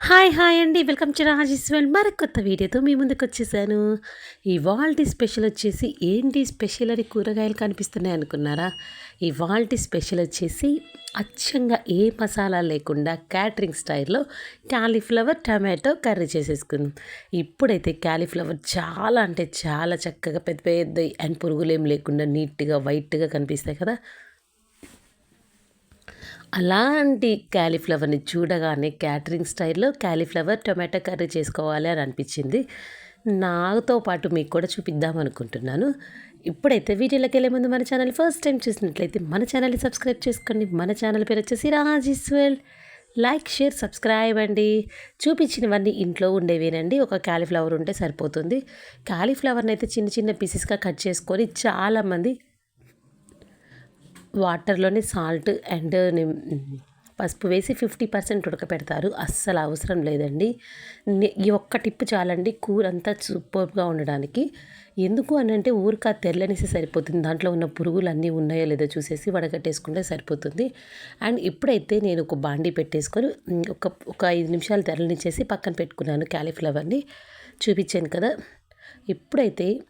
Hi hi అండి. Welcome to Rajeshwar మరి కొత్త వీడియోతో మీ ముందుకు వచ్చేసాను. ఇవాల్టి స్పెషల్ వచ్చేసి ఏంటి? స్పెషల్ అని కూరగాయలు కనిపిస్తున్నాయి అనుకున్నారా? ఇవాల్టి స్పెషల్ వచ్చేసి అచ్చంగా ఏ మసాలా లేకుండా క్యాటరింగ్ స్టైల్లో క్యాలీఫ్లవర్ టమాటో కర్రీ చేసేసుకుందాం. ఇప్పుడైతే క్యాలీఫ్లవర్ చాలా అంటే చాలా చక్కగా పెద్ద పెద్ద అండ్ పురుగులేం లేకుండా నీట్గా వైట్గా కనిపిస్తాయి కదా? అలాంటి క్యాలీఫ్లవర్ని చూడగానే క్యాటరింగ్ స్టైల్లో క్యాలీఫ్లవర్ టొమాటో కర్రీ చేసుకోవాలి అని అనిపించింది. నాతో పాటు మీకు కూడా చూపిద్దాం అనుకుంటున్నాను. ఇప్పుడైతే వీడియోలోకి వెళ్ళే ముందు మన ఛానల్ ఫస్ట్ టైం చూసినట్లయితే మన ఛానల్ని సబ్స్క్రైబ్ చేసుకోండి. మన ఛానల్ పేరు వచ్చేసి రాజీస్వెల్ లైక్ షేర్ సబ్స్క్రైబ్ అండి. చూపించినవన్నీ ఇంట్లో ఉండేవేనండి. ఒక క్యాలీఫ్లవర్ ఉంటే సరిపోతుంది. క్యాలీఫ్లవర్ని అయితే చిన్న చిన్న పీసెస్గా కట్ చేసుకొని చాలామంది వాటర్లోనే సాల్ట్ అండ్ పసుపు వేసి ఫిఫ్టీ పర్సెంట్ ఉడకపెడతారు. అస్సలు అవసరం లేదండి. ఈ ఒక్క టిప్పు చాలండి కూర అంతా సూపర్గా ఉండడానికి. ఎందుకు అని అంటే ఊరిక తెల్లనేసి సరిపోతుంది. దాంట్లో ఉన్న పురుగులు అన్నీ ఉన్నాయో లేదో చూసేసి వడగట్టేసుకుంటే సరిపోతుంది. అండ్ ఇప్పుడైతే నేను ఒక బాండీ పెట్టేసుకొని ఒక ఒక ఐదు నిమిషాలు తెరలనిచ్చేసి పక్కన పెట్టుకున్నాను క్యాలీఫ్లవర్ని. చూపించాను కదా. ఇప్పుడైతే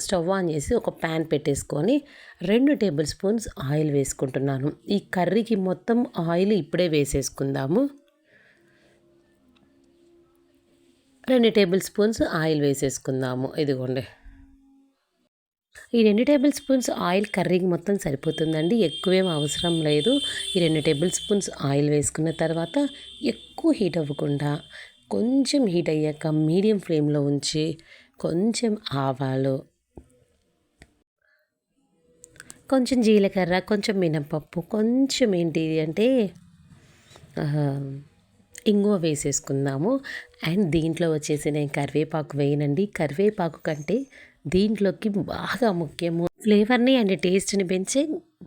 స్టవ్ ఆన్ చేసి ఒక ప్యాన్ పెట్టేసుకొని రెండు టేబుల్ స్పూన్స్ ఆయిల్ వేసుకుంటున్నాను. ఈ కర్రీకి మొత్తం ఆయిల్ ఇప్పుడే వేసేసుకుందాము. రెండు టేబుల్ స్పూన్స్ ఆయిల్ వేసేసుకుందాము. ఇదిగోండి. ఈ రెండు టేబుల్ స్పూన్స్ ఆయిల్ కర్రీకి మొత్తం సరిపోతుందండి. ఎక్కువేం అవసరం లేదు. ఈ రెండు టేబుల్ స్పూన్స్ ఆయిల్ వేసుకున్న తర్వాత ఎక్కువ హీట్ అవ్వకుండా కొంచెం హీట్ అయ్యాక మీడియం ఫ్లేమ్లో ఉంచి కొంచెం ఆవాలు కొంచెం జీలకర్ర కొంచెం మినపప్పు కొంచెం ఏంటి అంటే ఇంగువ వేసేసుకుందాము. అండ్ దీంట్లో వచ్చేసి నేను కరివేపాకు వేయనండి. కరివేపాకు కంటే దీంట్లోకి బాగా ముఖ్యము ఫ్లేవర్ని అండ్ టేస్ట్ని పెంచే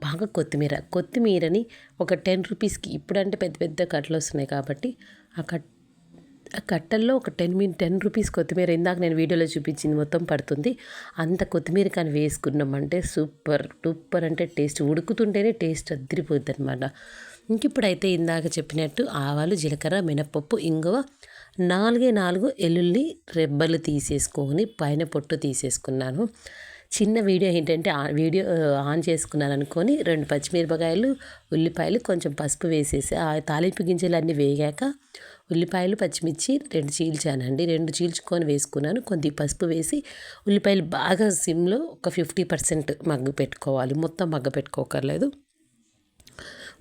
బాగా కొత్తిమీర. కొత్తిమీరని ఒక టెన్ రూపీస్కి ఇప్పుడంటే పెద్ద పెద్ద కట్టలు వస్తున్నాయి కాబట్టి ఆ కట్ కట్టల్లో ఒక టెన్ మిన్ టెన్ రూపీస్ కొత్తిమీర ఇందాక నేను వీడియోలో చూపించింది మొత్తం పడుతుంది. అంత కొత్తిమీర కానీ వేసుకున్నామంటే సూపర్ సూపర్ అంటే టేస్ట్. ఉడుకుతుంటేనే టేస్ట్ అద్దరిపోద్ది అనమాట ఇంకిప్పుడైతే ఇందాక చెప్పినట్టు ఆవాలు జీలకర్ర మినపప్పు ఇంగువ నాలుగే నాలుగు ఎల్లుల్లి రెబ్బలు తీసేసుకొని పైన పొట్టు తీసేసుకున్నాను. చిన్న వీడియో ఏంటంటే వీడియో ఆన్ చేసుకున్నాను అనుకొని రెండు పచ్చిమిరపకాయలు ఉల్లిపాయలు కొంచెం పసుపు వేసేసి ఆ తాలింపు గింజలు అన్నీ వేగాక ఉల్లిపాయలు పచ్చిమిర్చి రెండు చీల్చానండి. రెండు చీల్చుకొని వేసుకున్నాను. కొద్ది పసుపు వేసి ఉల్లిపాయలు బాగా సిమ్లో ఒక ఫిఫ్టీ పర్సెంట్ మగ్గు పెట్టుకోవాలి. మొత్తం మగ్గ పెట్టుకోకర్లేదు.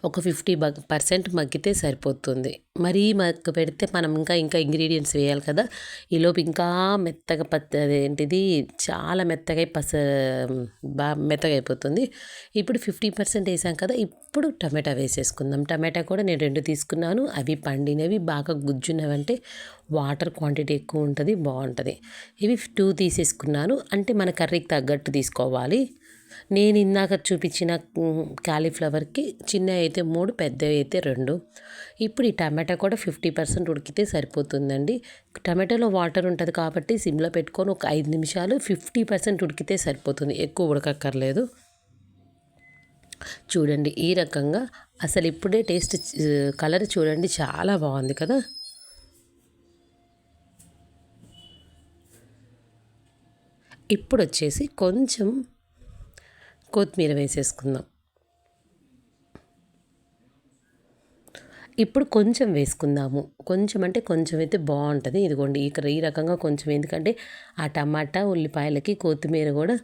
ఒక ఫిఫ్టీ పర్సెంట్ మగ్గితే సరిపోతుంది. మరీ మగ్గ పెడితే మనం ఇంకా ఇంకా ఇంగ్రీడియంట్స్ వేయాలి కదా. ఈలోపు ఇంకా మెత్తగా పత్తి అదేంటిది చాలా మెత్తగా పస బాగా మెత్తగా అయిపోతుంది. ఇప్పుడు ఫిఫ్టీ పర్సెంట్ వేసాం కదా ఇప్పుడు టమాటా వేసేసుకుందాం. టమాటా కూడా నేను రెండు తీసుకున్నాను. అవి పండినవి బాగా గుజ్జున్నవి అంటే వాటర్ క్వాంటిటీ ఎక్కువ ఉంటుంది బాగుంటుంది. ఇవి టూ తీసేసుకున్నాను. అంటే మన కర్రీకి తగ్గట్టు తీసుకోవాలి. నేను ఇందాక చూపించిన కాలీఫ్లవర్కి చిన్నవి అయితే మూడు పెద్దవి అయితే రెండు. ఇప్పుడు ఈ టమాటా కూడా ఫిఫ్టీ పర్సెంట్ ఉడికితే సరిపోతుందండి. టమాటాలో వాటర్ ఉంటుంది కాబట్టి సిమ్లో పెట్టుకొని ఒక ఐదు నిమిషాలు ఫిఫ్టీ పర్సెంట్ ఉడికితే సరిపోతుంది. ఎక్కువ ఉడకక్కర్లేదు. చూడండి ఈ రకంగా. అసలు ఇప్పుడే టేస్ట్ కలర్ చూడండి చాలా బాగుంది కదా. ఇప్పుడు వచ్చేసి కొంచెం కొత్తిమీర వేసేసుకుందాం. ఇప్పుడు కొంచెం వేసుకుందాము. కొంచెం అంటే కొంచెం అయితే బాగుంటుంది. ఇదిగోండి ఇక్కడ ఈ రకంగా కొంచెం ఎందుకంటే ఆ టమాటా ఉల్లిపాయలకి కొత్తిమీర కూడా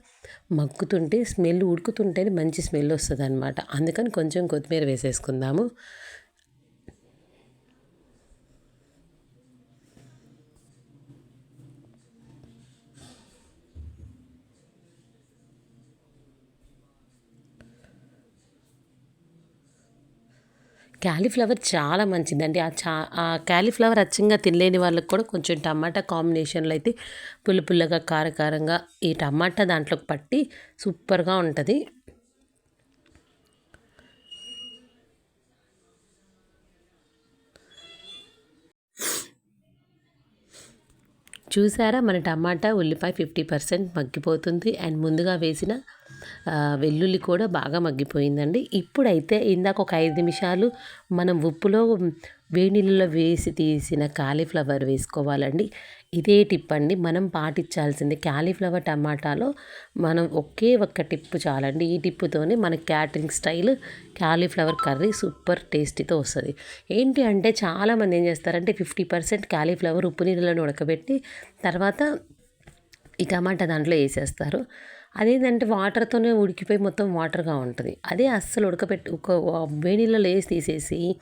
మగ్గుతుంటే స్మెల్ ఉడుకుతుంటేనే మంచి స్మెల్ వస్తుంది అనమాట అందుకని కొంచెం కొత్తిమీర వేసేసుకుందాము. క్యాలీఫ్లవర్ చాలా మంచిదండి. ఆ చా ఆ క్యాలీఫ్లవర్ అచ్చంగా తినలేని వాళ్ళకి కూడా కొంచెం టమాటా కాంబినేషన్లో అయితే పుల్ల పుల్లగా కారకారంగా ఈ టమాటా దాంట్లోకి పట్టి సూపర్గా ఉంటుంది. చూసారా? మన టమాటా ఉల్లిపాయ ఫిఫ్టీ పర్సెంట్ మగ్గిపోతుంది. అండ్ ముందుగా వేసిన వెల్లుల్లి కూడా బాగా మగ్గిపోయిందండి. ఇప్పుడైతే ఇందాక ఒక ఐదు నిమిషాలు మనం ఉప్పులో వేడి నీళ్ళలో వేసి తీసిన కాలీఫ్లవర్ వేసుకోవాలండి. ఇదే టిప్ అండి. మనం పాటించాల్సింది కాలీఫ్లవర్ టమాటాలో మనం ఒకే ఒక్క టిప్ చాలండి. ఈ టిప్పుతోనే మన catering style cauliflower curry super టేస్టీతో వస్తుంది. ఏంటి అంటే చాలామంది ఏం చేస్తారంటే ఫిఫ్టీ పర్సెంట్ కాలీఫ్లవర్ ఉప్పు నీళ్ళలో ఉడకబెట్టి తర్వాత ఈ టమాటా దాంట్లో వేసేస్తారు. అదేంటంటే వాటర్తోనే ఉడికిపోయి మొత్తం వాటర్గా ఉంటుంది. అదే అస్సలు ఉడకబెట్టి ఒక వేడిలో వేసి తీసేసి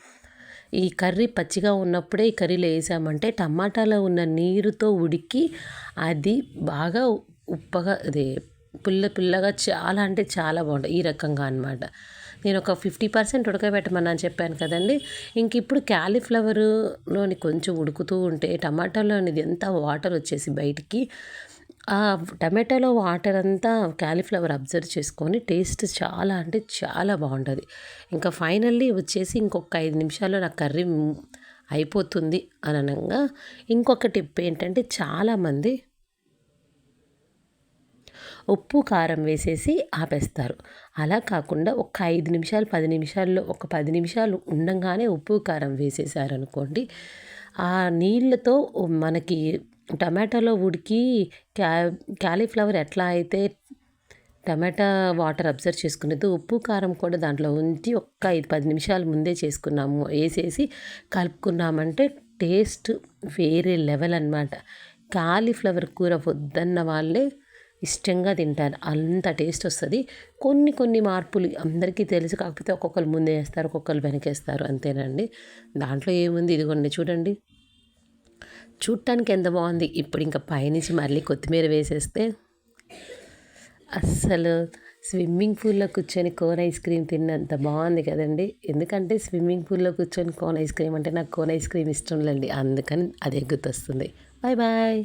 ఈ కర్రీ పచ్చిగా ఉన్నప్పుడే ఈ కర్రీలో వేసామంటే టమాటాలో ఉన్న నీరుతో ఉడికి అది బాగా ఉప్పగా అదే పుల్ల పుల్లగా చాలా అంటే చాలా బాగుంటుంది ఈ రకంగా అనమాట నేను ఒక ఫిఫ్టీ పర్సెంట్ ఉడకబెట్టమని చెప్పాను కదండి. ఇంక ఇప్పుడు క్యాలీఫ్లవర్లోని కొంచెం ఉడుకుతూ ఉంటే టమాటాలోనిది ఎంత వాటర్ వచ్చేసి బయటికి ఆ టమాటాలో వాటర్ అంతా క్యాలీఫ్లవర్ అబ్జర్వ్ చేసుకొని టేస్ట్ చాలా అంటే చాలా బాగుంటుంది. ఇంకా ఫైనల్లీ వచ్చేసి ఇంకొక ఐదు నిమిషాల్లో నా కర్రీ అయిపోతుంది అని అనగా ఇంకొక టిప్ ఏంటంటే చాలామంది ఉప్పు కారం వేసేసి ఆపేస్తారు. అలా కాకుండా ఒక ఐదు నిమిషాలు పది నిమిషాల్లో ఒక పది నిమిషాలు ఉండగానే ఉప్పు కారం వేసేసారనుకోండి ఆ నీళ్ళతో మనకి టమాటాలో ఉడికి క్యా క్యాలీఫ్లవర్ ఎట్లా అయితే టమాటా వాటర్ అబ్జర్వ్ చేసుకునేది ఉప్పు కారం కూడా దాంట్లో ఉంచి ఒక్క ఐదు పది నిమిషాలు ముందే చేసుకున్నాము. వేసేసి కలుపుకున్నామంటే టేస్ట్ వేరే లెవెల్ అనమాట కాలీఫ్లవర్ కూర వద్దన్న వాళ్ళే ఇష్టంగా తింటారు. అంత టేస్ట్ వస్తుంది. కొన్ని కొన్ని మార్పులు అందరికీ తెలుసు. కాకపోతే ఒక్కొక్కరు ముందే వేస్తారు ఒక్కొక్కరు వెనకేస్తారు. అంతేనండి. దాంట్లో ఏముంది? ఇదిగోండి చూడండి. చూడటానికి ఎంత బాగుంది. ఇప్పుడు ఇంకా పైనుంచి మళ్ళీ కొత్తిమీర వేసేస్తే అస్సలు స్విమ్మింగ్ పూల్లో కూర్చొని కోన్ ఐస్ క్రీమ్ తిన్నంత బాగుంది కదండి. ఎందుకంటే స్విమ్మింగ్ పూల్లో కూర్చొని కోన్ ఐస్ క్రీమ్ అంటే నాకు కోన్ ఐస్ క్రీమ్ ఇష్టం లేండి. అందుకని అదే గుర్తొస్తుంది. Bye bye